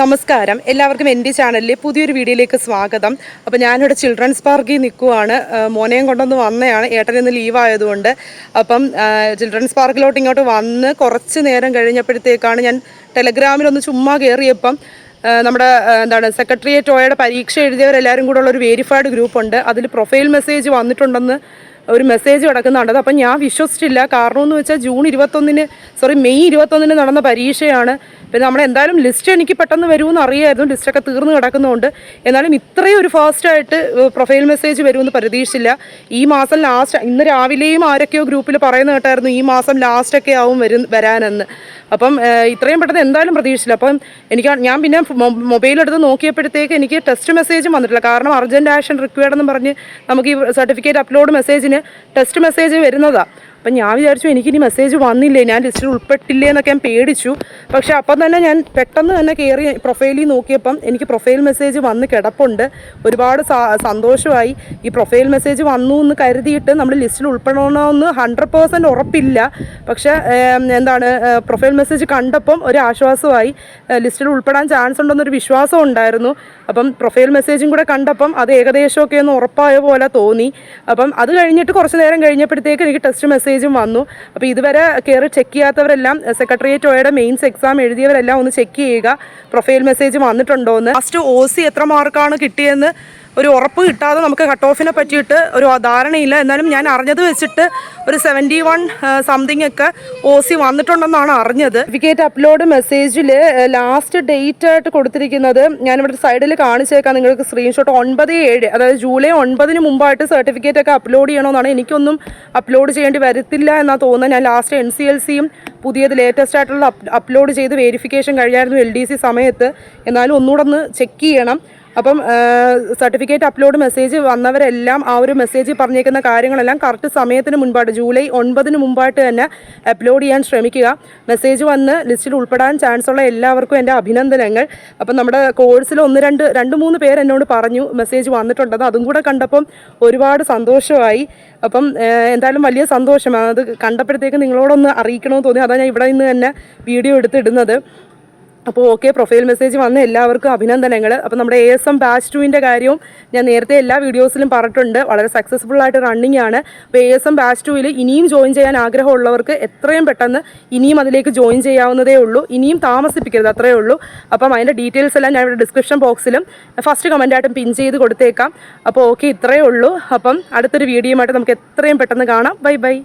നമസ്കാരം. എല്ലാവർക്കും എന്റെ ചാനലിലെ പുതിയൊരു വീഡിയോയിലേക്ക് സ്വാഗതം. അപ്പോൾ ഞാനിവിടെ ചിൽഡ്രൻസ് പാർക്കിൽ നിൽക്കുവാണ്. മോനയും കൊണ്ടൊന്ന് വന്നതാണ് ഏട്ടൻ ഇന്ന് ലീവായതുകൊണ്ട് അപ്പം ചിൽഡ്രൻസ് പാർക്കിലോട്ട് ഇങ്ങോട്ട് വന്ന് കുറച്ച് നേരം കഴിഞ്ഞപ്പോഴത്തേക്കാണ് ഞാൻ ടെലഗ്രാമിലൊന്ന് ചുമ്മാ കയറിയപ്പം നമ്മുടെ എന്താണ് സെക്രട്ടേറിയറ്റ് ഓയുടെ പരീക്ഷ എഴുതിയവരെല്ലാവരും കൂടെ ഉള്ള ഒരു വേരിഫൈഡ് ഗ്രൂപ്പുണ്ട് അതിൽ പ്രൊഫൈൽ മെസ്സേജ് വന്നിട്ടുണ്ടെന്ന് ഒരു മെസ്സേജ് കിടക്കുന്നുണ്ടത് അപ്പം ഞാൻ വിശ്വസിച്ചില്ല. കാരണം എന്ന് വെച്ചാൽ ജൂൺ ഇരുപത്തൊന്നിന് സോറി മെയ് ഇരുപത്തൊന്നിന് നടന്ന പരീക്ഷയാണ്. പിന്നെ നമ്മൾ എന്തായാലും ലിസ്റ്റ് എനിക്ക് പെട്ടെന്ന് വരുമെന്ന് അറിയായിരുന്നു. ലിസ്റ്റൊക്കെ തീർന്നു കിടക്കുന്നതുകൊണ്ട് എന്നാലും ഇത്രയും ഒരു ഫാസ്റ്റായിട്ട് പ്രൊഫൈൽ മെസ്സേജ് വരുമെന്ന് പ്രതീക്ഷിച്ചില്ല. ഈ മാസം ലാസ്റ്റ് ഇന്ന് രാവിലെയും ആരൊക്കെയോ ഗ്രൂപ്പിൽ പറയുന്ന കേട്ടായിരുന്നു ഈ മാസം ലാസ്റ്റൊക്കെ ആവും വരും വരാനെന്ന്. അപ്പം ഇത്രയും പെട്ടെന്ന് എന്തായാലും പ്രതീക്ഷിച്ചില്ല. അപ്പം എനിക്ക് ഞാൻ പിന്നെ മൊബൈൽ എടുത്ത് നോക്കിയപ്പോഴത്തേക്ക് എനിക്ക് ടെസ്റ്റ് മെസ്സേജും വന്നിട്ടില്ല. കാരണം അർജന്റ് ആക്ഷൻ റിക്വയർഡ് എന്ന് പറഞ്ഞ് നമുക്ക് ഈ സർട്ടിഫിക്കറ്റ് അപ്ലോഡ് മെസ്സേജിന് ടെസ്റ്റ് മെസ്സേജ് വരുന്നതാണ് അപ്പം ഞാൻ വിചാരിച്ചു എനിക്കിനി മെസ്സേജ് വന്നില്ലേ ഞാൻ ലിസ്റ്റിൽ ഉൾപ്പെട്ടില്ലേ എന്നൊക്കെ ഞാൻ പേടിച്ചു. പക്ഷേ അപ്പം തന്നെ ഞാൻ പെട്ടെന്ന് തന്നെ കയറി പ്രൊഫൈലിൽ നോക്കിയപ്പം എനിക്ക് പ്രൊഫൈൽ മെസ്സേജ് വന്ന് കിടപ്പുണ്ട്. ഒരുപാട് സന്തോഷമായി. ഈ പ്രൊഫൈൽ മെസ്സേജ് വന്നു എന്ന് കരുതിയിട്ട് നമ്മൾ ലിസ്റ്റിൽ ഉൾപ്പെടണമെന്ന് ഹൺഡ്രഡ് പേഴ്സന്റ് ഉറപ്പില്ല. പക്ഷേ എന്താണ് പ്രൊഫൈൽ മെസ്സേജ് കണ്ടപ്പം ഒരു ആശ്വാസമായി. ലിസ്റ്റിൽ ഉൾപ്പെടാൻ ചാൻസ് ഉണ്ടെന്നൊരു വിശ്വാസം ഉണ്ടായിരുന്നു. അപ്പം പ്രൊഫൈൽ മെസ്സേജും കൂടെ കണ്ടപ്പം അത് ഏകദേശമൊക്കെ ഒന്ന് ഉറപ്പായ പോലെ തോന്നി. അപ്പം അത് കഴിഞ്ഞിട്ട് കുറച്ച് നേരം കഴിഞ്ഞപ്പോഴത്തേക്ക് എനിക്ക് ടെസ്റ്റ് മെസ്സേജും വന്നു. അപ്പോൾ ഇതുവരെ കയറി ചെക്ക് ചെയ്യാത്തവരെല്ലാം സെക്രട്ടേറിയറ്റ് ഓയുടെ മെയിൻസ് എക്സാം എഴുതിയവരെല്ലാം ഒന്ന് ചെക്ക് ചെയ്യുക. പ്രൊഫൈൽ മെസ്സേജ് വന്നിട്ടുണ്ടോ എന്ന് ഫസ്റ്റ് ഒ സി എത്ര മാർക്കാണ് കിട്ടിയെന്ന് ഒരു ഉറപ്പ് കിട്ടാതെ നമുക്ക് കട്ട് ഓഫിനെ പറ്റിയിട്ട് ഒരു ധാരണയില്ല. എന്നാലും ഞാൻ അറിഞ്ഞത് വെച്ചിട്ട് ഒരു സെവന്റി വൺ സംതിങ് ഒക്കെ ഒ സി വന്നിട്ടുണ്ടെന്നാണ് അറിഞ്ഞത്. സർട്ടിഫിക്കറ്റ് അപ്ലോഡ് മെസ്സേജിൽ ലാസ്റ്റ് ഡേറ്റ് ആയിട്ട് കൊടുത്തിരിക്കുന്നത് ഞാനിവിടെ സൈഡിൽ കാണിച്ചേക്കാം. നിങ്ങൾക്ക് സ്ക്രീൻഷോട്ട് ഒൻപത് ഏഴ് അതായത് ജൂലൈ ഒൻപതിന് മുമ്പായിട്ട് സർട്ടിഫിക്കറ്റ് ഒക്കെ അപ്ലോഡ് ചെയ്യണമെന്നാണ്. എനിക്കൊന്നും അപ്ലോഡ് ചെയ്യേണ്ടി വരത്തില്ല എന്നാണ് തോന്നുന്നത്. ഞാൻ ലാസ്റ്റ് എൻ സി എൽ സിയും പുതിയത് ലേറ്റസ്റ്റ് ആയിട്ടുള്ള അപ്ലോഡ് ചെയ്ത് വെരിഫിക്കേഷൻ കഴിഞ്ഞായിരുന്നു എൽ ഡി സി സമയത്ത്. എന്നാലും ഒന്നുകൂടെ ഒന്ന് ചെക്ക് ചെയ്യണം. അപ്പം സർട്ടിഫിക്കറ്റ് അപ്ലോഡ് മെസ്സേജ് വന്നവരെല്ലാം ആ ഒരു മെസ്സേജ് പറഞ്ഞേക്കുന്ന കാര്യങ്ങളെല്ലാം കറക്റ്റ് സമയത്തിന് മുൻപായിട്ട് ജൂലൈ ഒൻപതിന് മുമ്പായിട്ട് തന്നെ അപ്ലോഡ് ചെയ്യാൻ ശ്രമിക്കുക. മെസ്സേജ് വന്ന് ലിസ്റ്റിൽ ഉൾപ്പെടാൻ ചാൻസ് ഉള്ള എല്ലാവർക്കും എന്റെ അഭിനന്ദനങ്ങൾ. അപ്പം നമ്മുടെ കോഴ്സിൽ ഒന്ന് രണ്ട് രണ്ട് മൂന്ന് പേർ എന്നോട് പറഞ്ഞു മെസ്സേജ് വന്നിട്ടുണ്ടെന്ന് അതും കൂടെ കണ്ടപ്പം ഒരുപാട് സന്തോഷമായി. അപ്പം എന്തായാലും വലിയ സന്തോഷമാണ് അത് കണ്ടപ്പോഴത്തേക്ക് നിങ്ങളോടൊന്ന് അറിയിക്കണമെന്ന് തോന്നി. അതാണ് ഞാൻ ഇവിടെ നിന്ന് തന്നെ വീഡിയോ എടുത്തിടുന്നത്. അപ്പോൾ ഓക്കെ പ്രൊഫൈൽ മെസ്സേജ് വന്ന എല്ലാവർക്കും അഭിനന്ദനങ്ങൾ അപ്പോൾ നമ്മുടെ എ എസ് എം ബാച്ച് ടുവിന്റെ കാര്യവും ഞാൻ നേരത്തെ എല്ലാ വീഡിയോസിലും പറഞ്ഞിട്ടുണ്ട്. വളരെ സക്സസ്ഫുൾ ആയിട്ട് റണ്ണിങ് ആണ്. അപ്പോൾ എ എസ് എം ബാച്ച് ടുവിൽ ഇനിയും ജോയിൻ ചെയ്യാൻ ആഗ്രഹമുള്ളവർക്ക് എത്രയും പെട്ടെന്ന് ഇനിയും അതിലേക്ക് ജോയിൻ ചെയ്യാവുന്നതേ ഉള്ളൂ. ഇനിയും താമസിപ്പിക്കരുത് അത്രയേ ഉള്ളൂ. അപ്പം അതിന്റെ ഡീറ്റെയിൽസ് എല്ലാം ഞാൻ ഇവിടെ ഡിസ്ക്രിപ്ഷൻ ബോക്സിലും ഫസ്റ്റ് കമന്റായിട്ടും പിൻ ചെയ്ത് കൊടുത്തേക്കാം. അപ്പോൾ ഓക്കെ ഇത്രയേ ഉള്ളൂ. അപ്പം അടുത്തൊരു വീഡിയോയുമായിട്ട് നമുക്ക് എത്രയും പെട്ടെന്ന് കാണാം. Bye bye